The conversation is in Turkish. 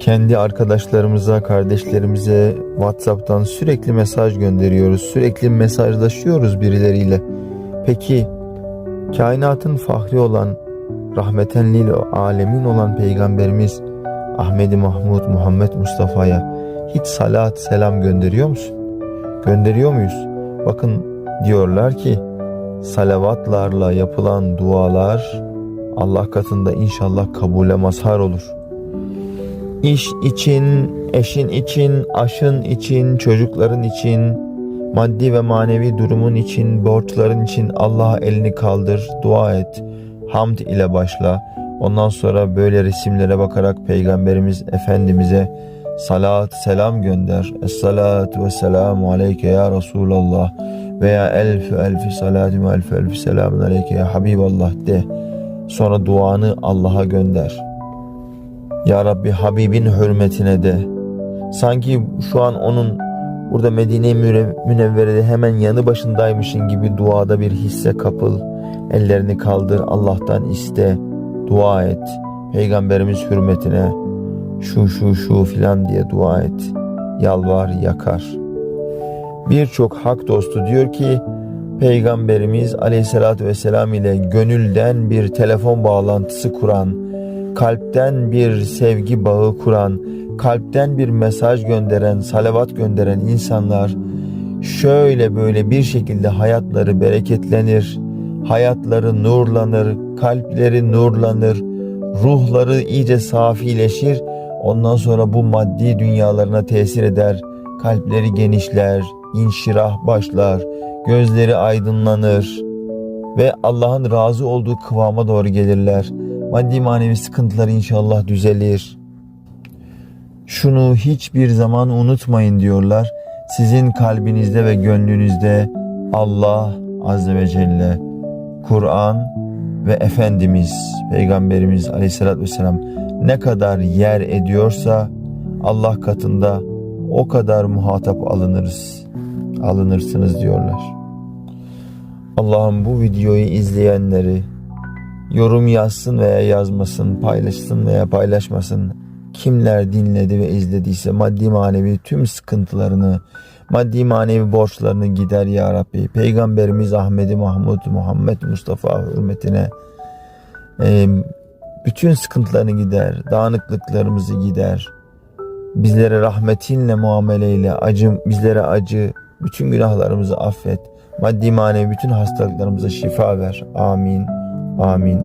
kendi arkadaşlarımıza, kardeşlerimize WhatsApp'tan sürekli mesaj gönderiyoruz. Sürekli mesajlaşıyoruz birileriyle. Peki kainatın fahri olan, rahmeten lil alemin olan peygamberimiz Ahmedi Mahmud Muhammed Mustafa'ya hiç salat selam gönderiyor musun? Gönderiyor muyuz? Bakın diyorlar ki salavatlarla yapılan dualar Allah katında inşallah kabule mazhar olur. İş için, eşin için, aşın için, çocukların için, maddi ve manevi durumun için, borçların için Allah'a elini kaldır, dua et, hamd ile başla. Ondan sonra böyle resimlere bakarak Peygamberimiz Efendimiz'e salat, selam gönder. Es-salatu ve selamu aleyke ya Resulallah veya elfü salatü ve elfü elfü selamun aleyke ya Habiballah de. Sonra duanı Allah'a gönder. Ya Rabbi Habibin hürmetine de. Sanki şu an onun burada Medine-i Münevvere'de hemen yanı başındaymışın gibi duada bir hisse kapıl. Ellerini kaldır Allah'tan iste. Dua et. Peygamberimiz hürmetine şu şu şu filan diye dua et. Yalvar yakar. Birçok hak dostu diyor ki Peygamberimiz aleyhissalatü vesselam ile gönülden bir telefon bağlantısı kuran, kalpten bir sevgi bağı kuran, kalpten bir mesaj gönderen, salavat gönderen insanlar şöyle böyle bir şekilde hayatları bereketlenir, hayatları nurlanır, kalpleri nurlanır, ruhları iyice safileşir. Ondan sonra bu maddi dünyalarına tesir eder, kalpleri genişler, inşirah başlar, gözleri aydınlanır ve Allah'ın razı olduğu kıvama doğru gelirler. Maddi manevi sıkıntıları inşallah düzelir. Şunu hiçbir zaman unutmayın diyorlar. Sizin kalbinizde ve gönlünüzde Allah Azze ve Celle, Kur'an ve Efendimiz, Peygamberimiz Aleyhisselatü Vesselam ne kadar yer ediyorsa Allah katında o kadar muhatap alınırız, alınırsınız diyorlar. Allah'ım bu videoyu izleyenleri yorum yazsın veya yazmasın, paylaşsın veya paylaşmasın. Kimler dinledi ve izlediyse maddi manevi tüm sıkıntılarını, maddi manevi borçlarını gider ya Rabbi. Peygamberimiz Ahmedi Mahmud Muhammed Mustafa hürmetine bütün sıkıntılarını gider, dağınıklıklarımızı gider. Bizlere rahmetinle muameleyle, acı, bizlere acı, bütün günahlarımızı affet. Maddi manevi bütün hastalıklarımıza şifa ver. Amin. Amin.